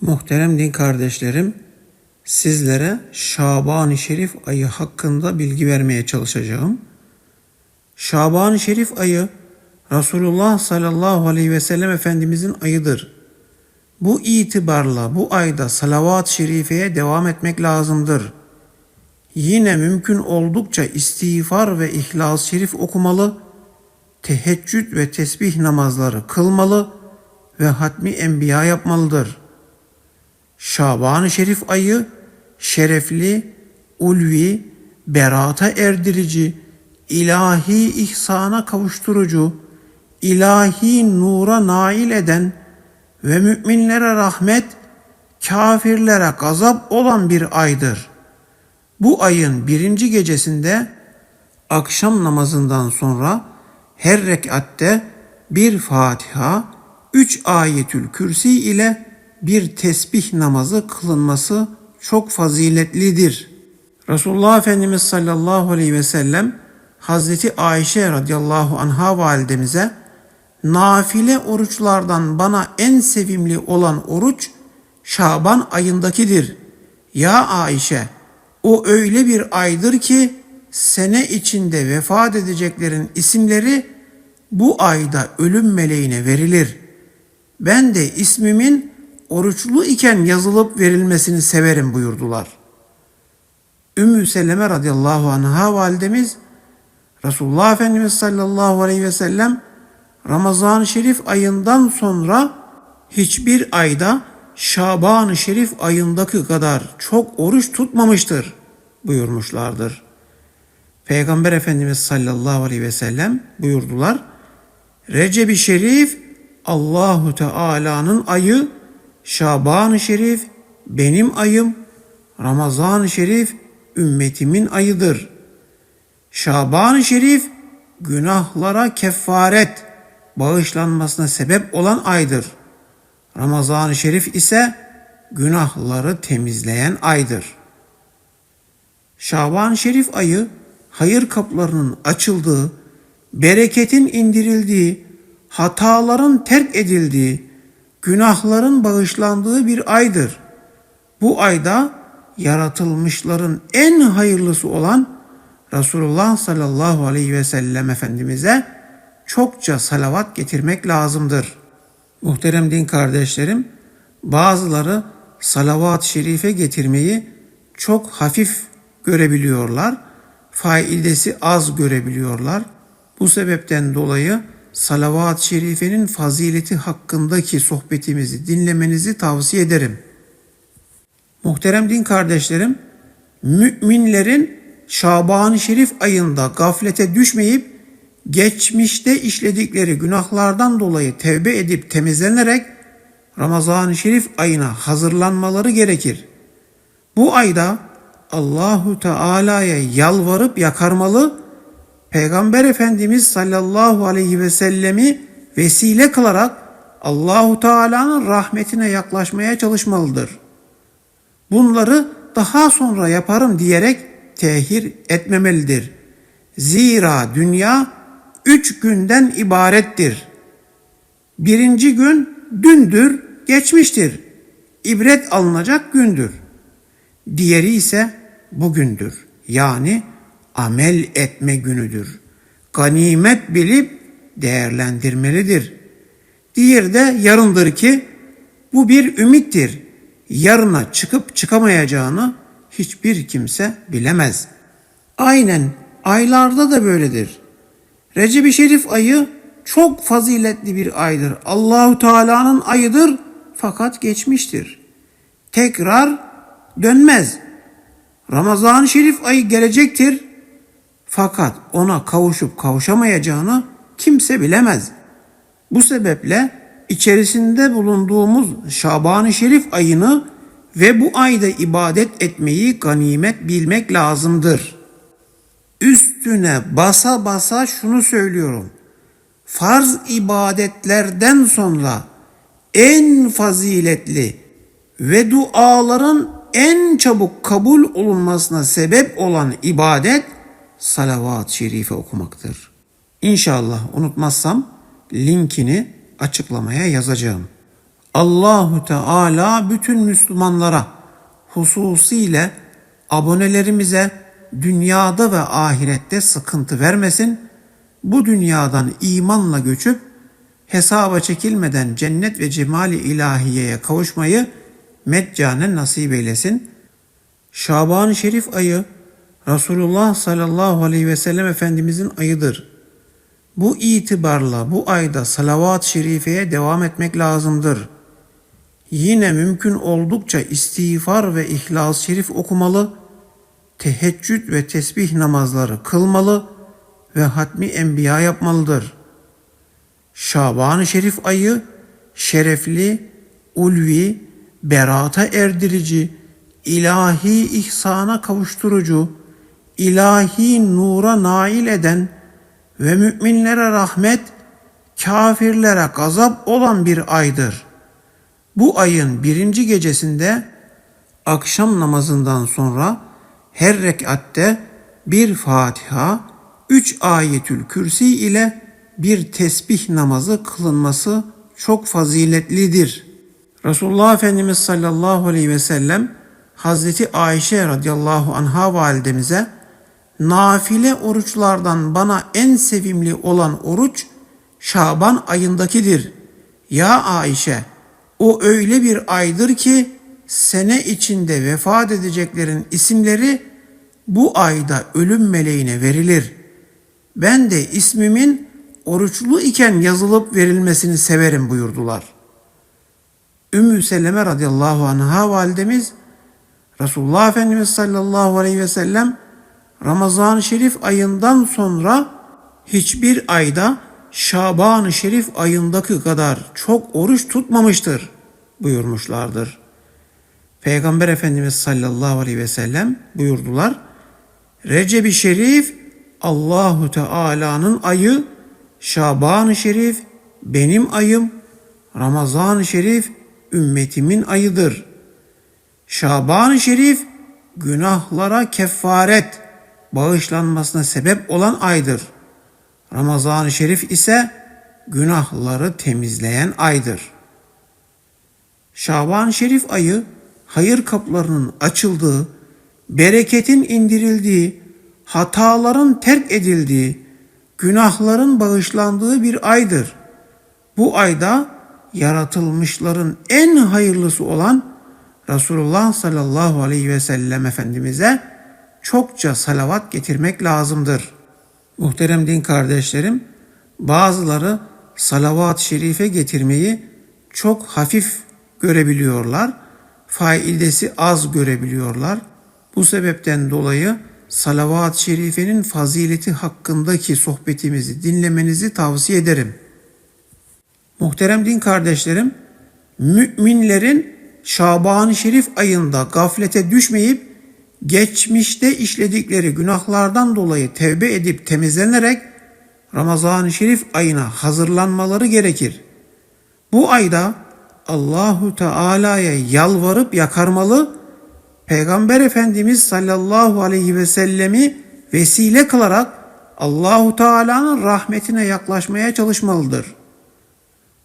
Muhterem din kardeşlerim, sizlere Şaban-ı Şerif ayı hakkında bilgi vermeye çalışacağım. Şaban-ı Şerif ayı Resulullah sallallahu aleyhi ve sellem Efendimizin ayıdır. Bu itibarla bu ayda salavat-ı şerifeye devam etmek lazımdır. Yine mümkün oldukça istiğfar ve ihlas-ı şerif okumalı, teheccüd ve tesbih namazları kılmalı ve hatmi enbiya yapmalıdır.'' Şaban-ı Şerif ayı şerefli, ulvi, berata erdirici, ilahi ihsana kavuşturucu, ilahi nura nail eden ve müminlere rahmet, kafirlere gazap olan bir aydır. Bu ayın birinci gecesinde akşam namazından sonra her rekatte bir Fatiha, üç ayetül kürsi ile bir tesbih namazı kılınması çok faziletlidir. Resulullah Efendimiz sallallahu aleyhi ve sellem Hazreti Ayşe radıyallahu anha validemize nafile oruçlardan bana en sevimli olan oruç Şaban ayındakidir. Ya Ayşe o öyle bir aydır ki sene içinde vefat edeceklerin isimleri bu ayda ölüm meleğine verilir. Ben de ismimin oruçlu iken yazılıp verilmesini severim buyurdular. Ümmü Seleme radıyallahu anha validemiz Resulullah Efendimiz sallallahu aleyhi ve sellem Ramazan-ı Şerif ayından sonra hiçbir ayda Şaban-ı Şerif ayındaki kadar çok oruç tutmamıştır buyurmuşlardır. Peygamber Efendimiz sallallahu aleyhi ve sellem buyurdular. Recep-i Şerif Allahu Teala'nın ayı Şaban-ı Şerif benim ayım, Ramazan-ı Şerif ümmetimin ayıdır. Şaban-ı Şerif günahlara kefaret, bağışlanmasına sebep olan aydır. Ramazan-ı Şerif ise günahları temizleyen aydır. Şaban-ı Şerif ayı hayır kaplarının açıldığı, bereketin indirildiği, hataların terk edildiği, günahların bağışlandığı bir aydır. Bu ayda yaratılmışların en hayırlısı olan Resulullah sallallahu aleyhi ve sellem Efendimiz'e çokça salavat getirmek lazımdır. Muhterem din kardeşlerim, bazıları salavat-ı şerife getirmeyi çok hafif görebiliyorlar, faidesi az görebiliyorlar. Bu sebepten dolayı salavat-ı şerifenin fazileti hakkındaki sohbetimizi dinlemenizi tavsiye ederim. Muhterem din kardeşlerim, müminlerin Şaban-ı Şerif ayında gaflete düşmeyip geçmişte işledikleri günahlardan dolayı tevbe edip temizlenerek Ramazan-ı Şerif ayına hazırlanmaları gerekir. Bu ayda Allahu Teala'ya yalvarıp yakarmalı Peygamber Efendimiz sallallahu aleyhi ve sellemi vesile kılarak Allahu Teala'nın rahmetine yaklaşmaya çalışmalıdır. Bunları daha sonra yaparım diyerek tehir etmemelidir. Zira dünya üç günden ibarettir. Birinci gün dündür, geçmiştir. İbret alınacak gündür. Diğeri ise bugündür. Yani amel etme günüdür. Ganimet bilip değerlendirmelidir. Diğer de yarındır ki bu bir ümittir. Yarına çıkıp çıkamayacağını hiçbir kimse bilemez. Aynen aylarda da böyledir. Recep-i Şerif ayı çok faziletli bir aydır. Allahu Teala'nın ayıdır fakat geçmiştir. Tekrar dönmez. Ramazan-ı Şerif ayı gelecektir fakat ona kavuşup kavuşamayacağını kimse bilemez. Bu sebeple içerisinde bulunduğumuz Şaban-ı Şerif ayını ve bu ayda ibadet etmeyi ganimet bilmek lazımdır. Üstüne basa basa şunu söylüyorum. Farz ibadetlerden sonra en faziletli ve duaların en çabuk kabul olunmasına sebep olan ibadet salavat-ı şerife okumaktır. İnşallah unutmazsam linkini açıklamaya yazacağım. Allahu Teala bütün Müslümanlara hususiyle abonelerimize dünyada ve ahirette sıkıntı vermesin. Bu dünyadan imanla göçüp hesaba çekilmeden cennet ve cemali ilahiyeye kavuşmayı meccanen nasip eylesin. Şaban-ı Şerif ayı Resulullah sallallahu aleyhi ve sellem Efendimizin ayıdır. Bu itibarla bu ayda salavat-ı şerifeye devam etmek lazımdır. Yine mümkün oldukça istiğfar ve ihlas-ı şerif okumalı, teheccüd ve tesbih namazları kılmalı ve hatmi enbiya yapmalıdır. Şaban-ı Şerif ayı şerefli, ulvi, berata erdirici, ilahi ihsana kavuşturucu, ilahi nura nail eden ve müminlere rahmet, kafirlere gazap olan bir aydır. Bu ayın birinci gecesinde akşam namazından sonra her rekatte bir Fatiha, üç ayetül kürsi ile bir tesbih namazı kılınması çok faziletlidir. Resulullah Efendimiz sallallahu aleyhi ve sellem Hazreti Ayşe radıyallahu anha validemize nafile oruçlardan bana en sevimli olan oruç Şaban ayındakidir. Ya Ayşe o öyle bir aydır ki sene içinde vefat edeceklerin isimleri bu ayda ölüm meleğine verilir. Ben de ismimin oruçlu iken yazılıp verilmesini severim buyurdular. Ümmü Seleme radıyallahu anha validemiz Resulullah Efendimiz sallallahu aleyhi ve sellem Ramazan-ı Şerif ayından sonra hiçbir ayda Şaban-ı Şerif ayındaki kadar çok oruç tutmamıştır buyurmuşlardır. Peygamber Efendimiz sallallahu aleyhi ve sellem buyurdular. Recep-i Şerif Allahu Teala'nın ayı, Şaban-ı Şerif benim ayım, Ramazan-ı Şerif ümmetimin ayıdır. Şaban-ı Şerif günahlara kefaret, bağışlanmasına sebep olan aydır. Ramazan-ı Şerif ise günahları temizleyen aydır. Şaban-ı Şerif ayı hayır kaplarının açıldığı, bereketin indirildiği, hataların terk edildiği, günahların bağışlandığı bir aydır. Bu ayda yaratılmışların en hayırlısı olan Resulullah sallallahu aleyhi ve sellem Efendimiz'e çokça salavat getirmek lazımdır. Muhterem din kardeşlerim, bazıları salavat-ı şerife getirmeyi çok hafif görebiliyorlar. Faidesi az görebiliyorlar. Bu sebepten dolayı salavat-ı şerifenin fazileti hakkındaki sohbetimizi dinlemenizi tavsiye ederim. Muhterem din kardeşlerim, müminlerin Şaban-ı Şerif ayında gaflete düşmeyip geçmişte işledikleri günahlardan dolayı tevbe edip temizlenerek Ramazan-ı Şerif ayına hazırlanmaları gerekir. Bu ayda Allahu Teala'ya yalvarıp yakarmalı, Peygamber Efendimiz sallallahu aleyhi ve sellemi vesile kılarak Allahu Teala'nın rahmetine yaklaşmaya çalışmalıdır.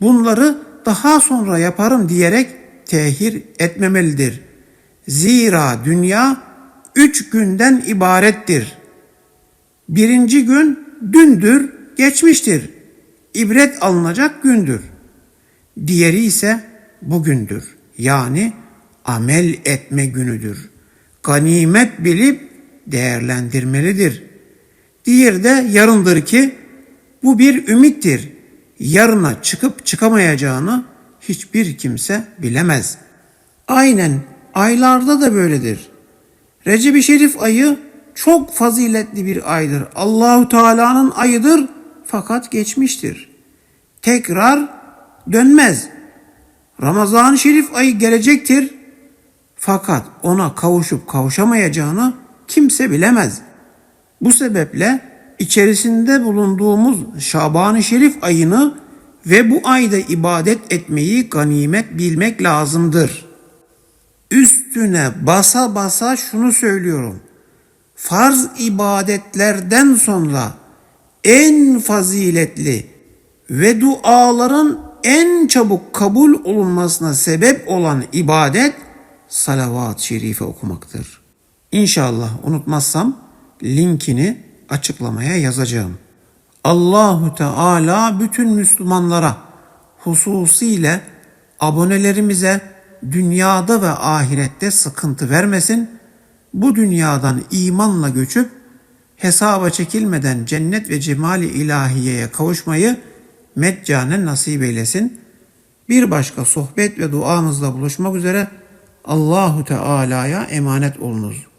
Bunları daha sonra yaparım diyerek tehir etmemelidir. Zira dünya üç günden ibarettir. Birinci gün dündür, geçmiştir. İbret alınacak gündür. Diğeri ise bugündür. Yani amel etme günüdür. Ganimet bilip değerlendirmelidir. Diğeri de yarındır ki bu bir ümittir. Yarına çıkıp çıkamayacağını hiçbir kimse bilemez. Aynen aylarda da böyledir. Recep-i Şerif ayı çok faziletli bir aydır. Allahu Teala'nın ayıdır fakat geçmiştir. Tekrar dönmez. Ramazan-ı Şerif ayı gelecektir fakat ona kavuşup kavuşamayacağını kimse bilemez. Bu sebeple içerisinde bulunduğumuz Şaban-ı Şerif ayını ve bu ayda ibadet etmeyi ganimet bilmek lazımdır. Üstüne basa basa şunu söylüyorum. Farz ibadetlerden sonra en faziletli ve duaların en çabuk kabul olunmasına sebep olan ibadet salavat-ı şerife okumaktır. İnşallah unutmazsam linkini açıklamaya yazacağım. Allahu Teala bütün Müslümanlara hususiyle abonelerimize dünyada ve ahirette sıkıntı vermesin. Bu dünyadan imanla göçüp hesaba çekilmeden cennet ve cemali ilahiyeye kavuşmayı meccanen nasip eylesin. Bir başka sohbet ve duamızla buluşmak üzere Allahu Teala'ya emanet olunuz.